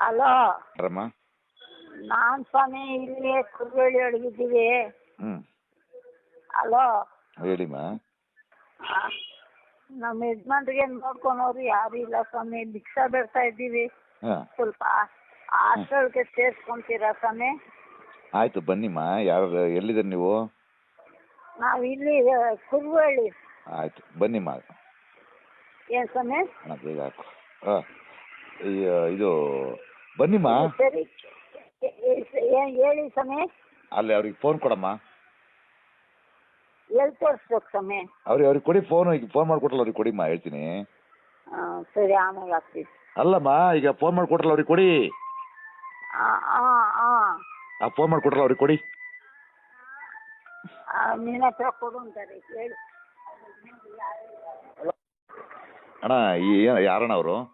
Hello? ರಮ್ಮ ನಾನ್ ಸ್ವಾಮಿ ಇಲ್ಲಿ ಕುರುಬಳ್ಳಿ ಒಳಗಿದ್ದೀವಿ ಹ್ಞೂ hello? ಹೇಳಿಮ್ಮ. ಆ, ನಮ್ಮ ಯಜಮಾನ್ರಿಗೆ ನೋಡ್ಕೊಳೋರು ಯಾರು ಇಲ್ಲ ಸ್ವಾಮಿ ಭಿಕ್ಷಾ ಬೇಡ್ತಾ ಇದ್ದೀವಿ. ಹಾಂ. ಸ್ವಲ್ಪ ಹಾಸ್ಟೆಲ್ಗೆ ಸೇರ್ಸ್ಕೊಂತೀರಾ ಸ್ವಾಮಿ? ಆಯಿತು ಬನ್ನಿಮ್ಮ. ಯಾರು ಎಲ್ಲಿದ್ದೀರಿ ನೀವು? ನಾವು ಇಲ್ಲಿ ಕುರುಬಳ್ಳಿ. ಆಯಿತು ಬನ್ನಿಮ್ಮ. ಏನ್ ಸ್ವಾಮಿ? ಅಣ್ಣ ಬೇಗ ಹಾಕು. ಹಾಂ. ಇದು ಬನ್ನಿಮ್ಮ. ಸರಿ. ಏ- ಏ- ಏನ್ ಹೇಳಿ ಸ್ವಾಮಿ. ಅಲ್ಲಿ ಅವ್ರಿಗೆ ಫೋನ್ ಕೊಡಮ್ಮ. ಎಲ್ಲಿ ತೋರಿಸ್ಬೇಕು ಸ್ವಾಮಿ? ಅವ್ರಿಗೆ ಅವ್ರಿಗೆ ಕೊಡಿ ಫೋನ್ ಈಗ ಫೋನ್ ಮಾಡಿಕೊಟ್ರಲ್ಲ ಅವ್ರಿಗೆ ಕೊಡಿಮ್ಮ ಹೇಳ್ತೀನಿ. ಆ, ಸರಿ ಆಮೇಲೆ ಹಾಕ್ತೀವಿ. ಅಲ್ಲಮ್ಮ ಈಗ ಫೋನ್ ಮಾಡಿಕೊಟ್ರಲ್ಲ ಅವ್ರಿಗೆ ಕೊಡಿ. ಹಾಂ ಹಾಂ ಹಾಂ ಆ ಫೋನ್ ಮಾಡಿಕೊಟ್ರಲ್ಲ ಅವ್ರಿಗೆ ಕೊಡಿ. ನಿನ್ನ ಹತ್ರ ಕೊಡು ಅಂತಾರೆ ಹೇಳಿ. ಅಣ್ಣ ಈ ಯಾರಣ್ಣ ಅವರು?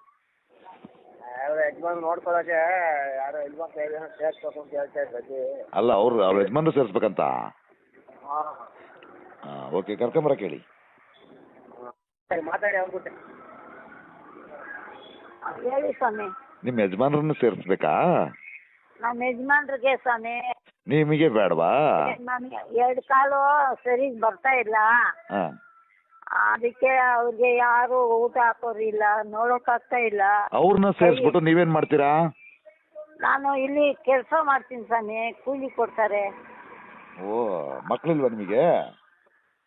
ಅವ್ರ ಯಜಮಾನ್ ನೋಡ್ಕೊಳಕ್ಕೆ ಯಾರೋ ಯಜಮಾನ್ ಕೇಳಿ ಸೇರ್ಸ್ಬೇಕು ಅಂತ ಹೇಳ್ತಾ ಇದ್ರಿ ಅಲ್ಲ. ಅವ್ರು ಅವ್ರ ಯಜಮಾನ್ರು ಸೇರಿಸ್ಬೇಕಂತ? ಹಾಂ. ಓಕೆ ಕರ್ಕೊಂಬರಕ್ಕೆ ಹೇಳಿ ಸರಿ ಮಾತಾಡಿ ಅವ್ರ ಆ, ಹೇಳಿ ಸ್ವಾಮಿ. ನಿಮ್ಮ ಯಜಮಾನ್ರನ್ನು ಸೇರಿಸ್ಬೇಕಾ? ನಮ್ಮ ಯಜಮಾನ್ರಿಗೆ ಸ್ವಾಮಿ. ನಿಮಗೆ ಬೇಡವಾ? ನನಗೆ ಎರಡು ಕಾಲು ಸರಿ ಬರ್ತಾ ಇಲ್ಲ. ಹಾಂ. ಅದಕ್ಕೆ ಅವ್ರಿಗೆ ಯಾರು ಊಟ ಹಾಕೋರಿಲ್ಲ ನೋಡೋಕ್ಕಾಗ್ತಾ ಇಲ್ಲ. ಅವ್ರನ್ನ ಸೇರಿಸ್ಬಿಟ್ಟು ನೀವೇನ್ ಮಾಡ್ತೀರಾ? ನಾನು ಇಲ್ಲಿ ಕೆಲಸ ಮಾಡ್ತೀನಿ ಸ್ವಾಮಿ ಕೂಲಿ ಕೊಡ್ತಾರೆ. ಓ ಮಕ್ಳಿಲ್ವಾ ನಿಮಗೆ?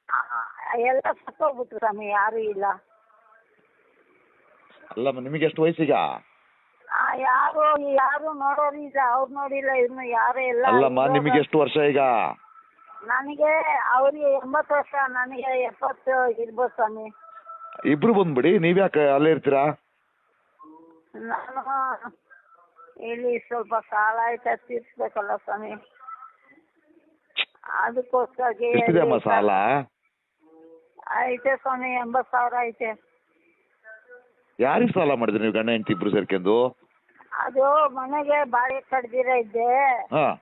ಆ, ಎಲ್ಲ ಸತ್ತೋಗ್ಬಿಟ್ರು ಸ್ವಾಮಿ ಯಾರು ಇಲ್ಲ. ಅಲ್ಲ ನಿಮಗೆ ಎಷ್ಟು ವಯಸ್ಸೀಗ? ಆ, ಯಾರು ಯಾರು ನೋಡೋರು ಇಲ್ಲ ಅವ್ರು ನೋಡಿಲ್ಲ ಇನ್ನು ಯಾರೇ ಎಲ್ಲ ಅಲ್ಲಮ್ಮ ನಿಮಗೆ ಎಷ್ಟು ವರ್ಷ ಈಗ? ನನಗೆ ಅವ್ರಿಗೆ ಎಂಬತ್ತು ವರ್ಷ ನನಗೆ ಎಪ್ಪತ್ತು ಇರ್ಬೋದು ಸ್ವಾಮಿ. ಇಬ್ರು ಬಂದ್ಬಿಡಿ ನೀವ್ಯಾಕೆ ಅಲ್ಲೇ ಇರ್ತೀರಾ? ನಾನು ಇಲ್ಲಿ ಸ್ವಲ್ಪ ಸಾಲ ಆಯ್ತಾ ತೀರ್ಸ್ಬೇಕಲ್ಲ ಸ್ವಾಮಿ. ಅದಕ್ಕೋಸ್ಕರ ಎಷ್ಟಿದೆ ಅಮ್ಮ ಸಾಲ? ಐತೆ ಸ್ವಾಮಿ ಎಂಬತ್ತು ಸಾವಿರ ಐತೆ. ಯಾರಿಗೆ ಸಾಲ ಮಾಡಿದ್ರಿ ನೀವು ಗಂಡ ಹೆಂಡತಿ ಇಬ್ರು ಸೇರ್ಕೊಂಡು? ಅದು ಮನೆಗೆ ಬಾಡಿಗೆ ಕಡ್ದಿರ ಇದ್ದೆ. ಹಾಂ.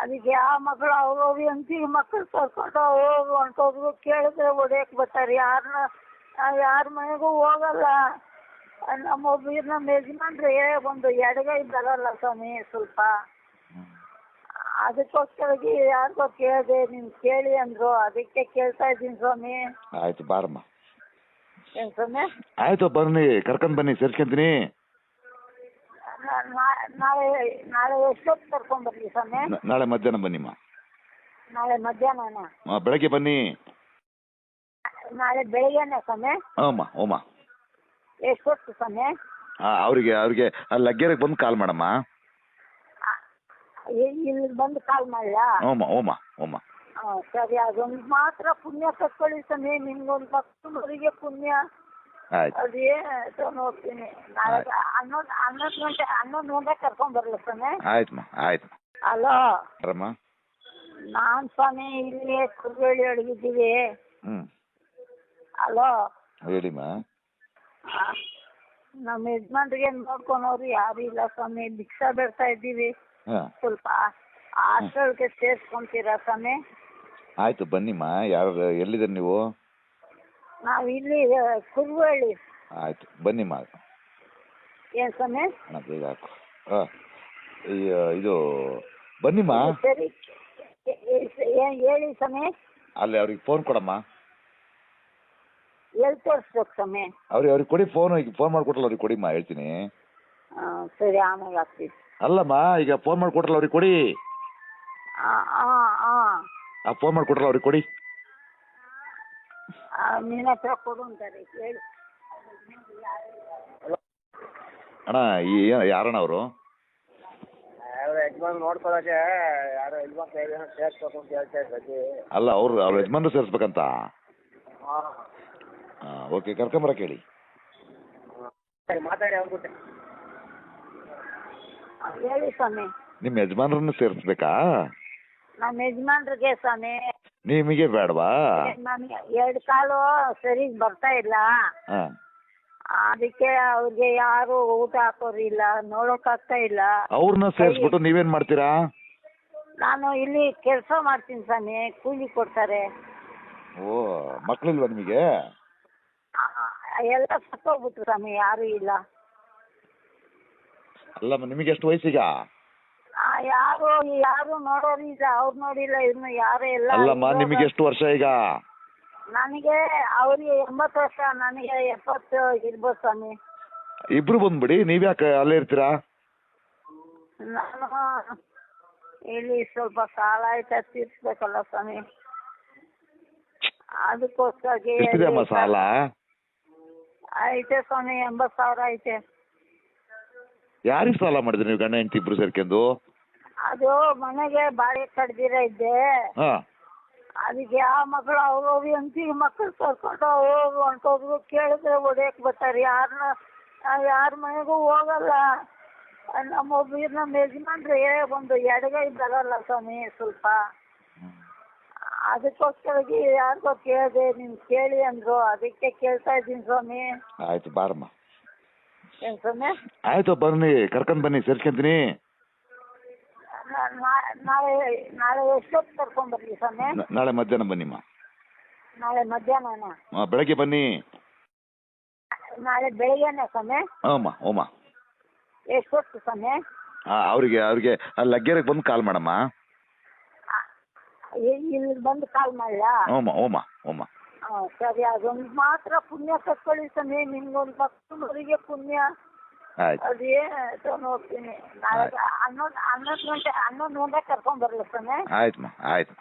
ಅದಕ್ಕೆ ಆ ಮಕ್ಕಳು ಅವ್ರು ಹೆಂಡತಿ ಮಕ್ಳು ಕರ್ಕೊಂಡು ಹೋಗು ಹೊಂಟೋದ್ರು ಕೇಳಿದ್ರೆ ಹೊಡಿಯಕ್ ಬರ್ತಾರೆ. ಯಾರನ್ನ ಯಾರ ಮನೆಗೂ ಹೋಗಲ್ಲ. ನಮ್ಮ ಒಬ್ಬರು ನಮ್ಮ ಯಜಮಾನ್ರೆ ಒಂದು ಎಡಗೈ ಬರಲ್ಲ ಸ್ವಾಮಿ ಸ್ವಲ್ಪ. ಅದಕ್ಕೋಸ್ಕರವಾಗಿ ಯಾರಿಗೋ ಕೇಳಿದೆ ನಿಮ್ ಕೇಳಿ ಅಂದ್ರು. ಅದಕ್ಕೆ ಕೇಳ್ತಾ ಇದ್ದೀನಿ ಸ್ವಾಮಿ. ಆಯ್ತು ಬಾರಮ್ಮ. ಏನ್ ಸ್ವಾಮಿ? ಆಯ್ತು ಬನ್ನಿ ಕರ್ಕೊಂಡ್ ಬನ್ನಿ ಸೇರ್ಕೊಂತೀನಿ ನಾ- ನಾ- ನಾಳೆ ನಾಳೆ ಎಷ್ಟೊತ್ತು ಕರ್ಕೊಂಡ್ ಬರ್ಲಿ ಸ್ವಾಮಿ? ನ- ನಾಳೆ ಮಧ್ಯಾಹ್ನ ಬನ್ನಿಮ್ಮ ನಾಳೆ ಮಧ್ಯಾಹ್ನನ? ಹಾಂ ಬೆಳಗ್ಗೆ ಬನ್ನಿ. ನಾಳೆ ಬೆಳಿಗ್ಗೆನೆ ಸ್ವಾಮಿ? ಹ್ಞೂಮ್ಮ ಹ್ಞೂಮ್ಮ ಎಷ್ಟೊತ್ತು ಸ್ವಾಮಿ? ಹಾಂ ಅವರಿಗೆ ಅವ್ರಿಗೆ ಲಗ್ಗೆರೆಗೆ ಬಂದು ಕಾಲ್ ಮಾಡಮ್ಮ. ಆ, ಇ- ಇಲ್ಲಿ ಬಂದು ಕಾಲ್ ಮಾಡಲಾ? ಹ್ಞೂಮ್ಮ ಹ್ಞೂಮ್ಮ ಹ್ಞೂಮ್ಮ ಹಾಂ ಸರಿ ಅದೊಂದು ಮಾತ್ರ ಪುಣ್ಯ ಕಟ್ಕೊಳ್ಳಿ ಸ್ವಾಮಿ. ನಿಮ್ಗೊಂದು ಮಕ್ಕಳಿಗೆ ಪುಣ್ಯ. ಆಯ್ತು. ಅದೇನು ನೋಡ್ತೀನಿ. ನಾಳೆ ಹನ್ನೊಂದು ಹನ್ನೊಂದು ಗಂಟೆ ಹನ್ನೊಂದು ಗಂಟೆ ಕರ್ಕೊಂಡ್ ಸ್ವಾಮಿ? ಆಯ್ತಮ್ಮ ಹಲೋ? ರಮ್ಮ ನಾನ್ ಸ್ವಾಮಿ ಇಲ್ಲಿ ಕುರುಬಳ್ಳಿ ಒಳಗಿದ್ದೀವಿ ಹ್ಮ್. ಹಲೋ? ಹೇಳಿಮ್ಮ ಆ, ನಮ್ಮ ಯಜಮಾನ್ರಿಗೆ ನೋಡ್ಕೊಳೋರು ಯಾರು ಇಲ್ಲ ಸ್ವಾಮಿ. ಭಿಕ್ಷಾ ಬೇಡ್ತಾ ಇದ್ದೀವಿ. ಹಾಂ. ಸ್ವಲ್ಪ ಹಾಸ್ಟೆಲ್ಗೆ ಸೇರ್ಸ್ಕೊಂತೀರಾ ಸ್ವಾಮಿ? ಆಯ್ತು ಬನ್ನಿಮ್ಮ ಯಾರು ಎಲ್ಲಿದ್ದೀರಿ ನೀವು? ನಾವು ಇಲ್ಲಿ ಕುರುಬಳ್ಳಿ ಆಯ್ತು ಮಾ ಏನ್ ಸ್ವಾಮಿ? ಅಣ್ಣ ಬೇಗ ಹಾಕು. ಹಾಂ ಇದು ಬನ್ನಿಮ್ಮ ಸರಿ. ಏ- ಏ- ಏನ್ ಹೇಳಿ ಸ್ವಾಮಿ. ಅಲ್ಲಿ ಅವ್ರಿಗೆ ಫೋನ್ ಕೊಡಮ್ಮ. ಎಲ್ಲಿ ತೋರಿಸ್ಬೇಕು ಸ್ವಾಮಿ? ಅವ್ರಿಗೆ ಅವ್ರಿಗೆ ಕೊಡಿ ಫೋನ್ ಈಗ ಫೋನ್ ಮಾಡಿಕೊಟ್ರಲ್ಲ ಅವ್ರಿಗೆ ಕೊಡಿಮ್ಮ ಹೇಳ್ತೀನಿ. ಆ, ಸರಿ ಆಮೇಲೆ ಹಾಕ್ತೀವಿ. ಅಲ್ಲಮ್ಮ ಈಗ ಫೋನ್ ಮಾಡಿಕೊಟ್ರಲ್ಲ ಅವ್ರಿಗೆ ಕೊಡಿ. ಆ ಆ, ಆ. ಆ ಫೋನ್ ಮಾಡಿಕೊಟ್ರಲ್ಲ ಅವ್ರಿಗೆ ಕೊಡಿ. ನಿನ್ನ ಹತ್ರ ಕೊಡು ಅಂತಾರೆ ಹೇಳಿ. ಅಣ್ಣ ಈ ಯಾರಣ್ಣ ಅವರು? ಅವ್ರ ಯಜಮಾನ್ ನೋಡ್ಕೊಳಕ್ಕೆ ಯಾರೋ ಯಜಮಾನ್ ಕೈಲಿ ಸೇರ್ಸ್ಬೇಕು ಅಂತ ಹೇಳ್ತಾ ಇದ್ರಿ ಅಲ್ಲ. ಅವ್ರು ಅವ್ರ ಯಜಮಾನ್ರು ಸೇರಿಸ್ಬೇಕಂತ? ಹಾಂ. ಹಾಂ ಓಕೆ ಕರ್ಕೊಂಬರ ಹೇಳಿ ಸರಿ ಮಾತಾಡಿ ಅವ್ರ ಆ, ಹೇಳಿ ಸ್ವಾಮಿ. ನಿಮ್ಮ ಯಜಮಾನ್ರನ್ನು ಸೇರಿಸ್ಬೇಕಾ? ನಮ್ಮ ಯಜಮಾನ್ರಿಗೆ ಸ್ವಾಮಿ. ನಿಮಗೆ ಬೇಡವಾ? ಎರಡು ಕಾಲು ಸರಿ ಬರ್ತಾ ಇಲ್ಲ. ಹಾಂ. ಅದಕ್ಕೆ ಅವ್ರಿಗೆ ಯಾರು ಊಟ ಹಾಕೋರಿಲ್ಲ ನೋಡೋಕ್ಕಾಗ್ತಾ ಇಲ್ಲ. ಅವ್ರನ್ನ ಸೇರಿಸ್ಬಿಟ್ಟು ನೀವೇನ್ ಮಾಡ್ತೀರಾ? ನಾನು ಇಲ್ಲಿ ಕೆಲಸ ಮಾಡ್ತೀನಿ ಸ್ವಾಮಿ ಕೂಲಿ ಕೊಡ್ತಾರೆ. ಓ ಮಕ್ಳಿಲ್ವಾ ನಿಮಗೆ? ಆ, ಎಲ್ಲ ಸತ್ತೋಗ್ಬಿಟ್ರು ಸ್ವಾಮಿ ಯಾರು ಇಲ್ಲ. ಅಲ್ಲಮ್ಮ ನಿಮಗೆ ಎಷ್ಟು ವಯಸ್ಸೀಗ? ಯಾರು ಯಾರು ನೋಡೋರು ಈಗ ಅವ್ರು ನೋಡಿಲ್ಲ ಇನ್ನು ಯಾರೇ ಇಲ್ಲ ಅಲ್ಲಮ್ಮ ನಿಮಗೆ ಎಷ್ಟು ವರ್ಷ ಈಗ? ನನಗೆ ಅವ್ರಿಗೆ ಎಂಬತ್ತು ವರ್ಷ ನನಗೆ ಎಪ್ಪತ್ತು ಇರ್ಬೋದು ಸ್ವಾಮಿ. ಇಬ್ರು ಬಂದ್ಬಿಡಿ ನೀವ್ಯಾಕೆ ಅಲ್ಲೇ ಇರ್ತೀರಾ? ನಾನು ಇಲ್ಲಿ ಸ್ವಲ್ಪ ಸಾಲ ಆಯ್ತಾ ತೀರ್ಸ್ಬೇಕಲ್ಲ ಸ್ವಾಮಿ. ಅದಕ್ಕೋಸ್ಕರ ಎಷ್ಟಿದೆ ಅಮ್ಮ ಸಾಲ? ಐತೆ ಸ್ವಾಮಿ ಎಂಬತ್ತು ಸಾವಿರ ಐತೆ ಯಾರಿಗೆ ಸಾಲ ಮಾಡಿದ್ರಿ ನೀವು ಗಂಡ ಹೆಂಡತಿ ಇಬ್ರು ಸೇರ್ಕೊಂಡು? ಅದು ಮನೆಗೆ ಬಾಳೆ ಕಡ್ದಿರ ಇದ್ದೆ. ಹಾ. ಅದಕ್ಕೆ ಆ ಮಕ್ಕಳು ಅವ್ರವ್ರ ಹೆಂಡತಿ ಮಕ್ಕಳು ಕರ್ಕೊಂಡು ಹೋಗು ಹೊಂಟೋದ್ರು ಕೇಳಿದ್ರೆ ಹೊಡೆಯಕ್ ಬರ್ತಾರೆ. ಯಾರನ್ನ ಯಾರ ಮನೆಗೂ ಹೋಗಲ್ಲ. ನಮ್ಮ ಒಬ್ಬರು ನಮ್ಮ ಯಜಮಾನ್ರೆ ಒಂದು ಎಡಗೈ ಬರಲ್ಲ ಸ್ವಾಮಿ ಸ್ವಲ್ಪ. ಅದಕ್ಕೋಸ್ಕರವಾಗಿ ಯಾರಿಗೋ ಕೇಳಿದೆ ನಿಮ್ ಕೇಳಿ ಅಂದ್ರು. ಅದಕ್ಕೆ ಕೇಳ್ತಾ ಇದ್ದೀನಿ ಸ್ವಾಮಿ. ಆಯ್ತು ಬಾರಮ್ಮ. ಏನ್ ಸ್ವಾಮಿ. ಆಯ್ತು ಬನ್ನಿ ಕರ್ಕೊಂಡ್ ಬನ್ನಿ ಸೇರ್ಕೊಂತೀನಿ ನಾ- ನಾ- ನಾಳೆ ನಾಳೆ ಎಷ್ಟೊತ್ತು ಕರ್ಕೊಂಡ್ ಬರ್ಲಿ ಸ್ವಾಮಿ? ನ- ನಾಳೆ ಮಧ್ಯಾಹ್ನ ಬನ್ನಿಮ್ಮ ನಾಳೆ ಮಧ್ಯಾಹ್ನನ? ಹಾಂ ಬೆಳಗ್ಗೆ ಬನ್ನಿ. ನಾಳೆ ಬೆಳಿಗ್ಗೆನೆ ಸ್ವಾಮಿ? ಹ್ಞೂಮ್ಮ ಹ್ಞೂಮ್ಮ ಎಷ್ಟೊತ್ತು ಸ್ವಾಮಿ? ಹಾಂ ಅವ್ರಿಗೆ ಅವ್ರಿಗೆ ಲಗ್ಗೆರೆಗೆ ಬಂದು ಕಾಲ್ ಮಾಡಮ್ಮ. ಆ, ಇ- ಇಲ್ಲಿ ಬಂದು ಕಾಲ್ ಮಾಡಲಾ? ಹ್ಞೂಮ್ಮ ಹ್ಞೂಮ್ಮ ಹ್ಞೂಮ್ಮ ಸರಿ ಅದೊಂದು ಮಾತ್ರ ಪುಣ್ಯ ಕಟ್ಕೊಳ್ಳಿ ಸ್ವಾಮಿ ನಿಮ್ಗೊಂದು ಮರಿಗೆ ಪುಣ್ಯ. ಆಯ್ತು. ಅದೇ ನೋಡ್ತೀನಿ ನಾಳೆ ಹನ್ನೊಂದು ಹನ್ನೊಂದು ಗಂಟೆ ಹನ್ನೊಂದು ಗಂಟೆ ಕರ್ಕೊಂಡ್ ಬರಲ್ಲ ಸ್ವಾಮಿ? ಆಯ್ತಮ್ಮ ಆಯ್ತು.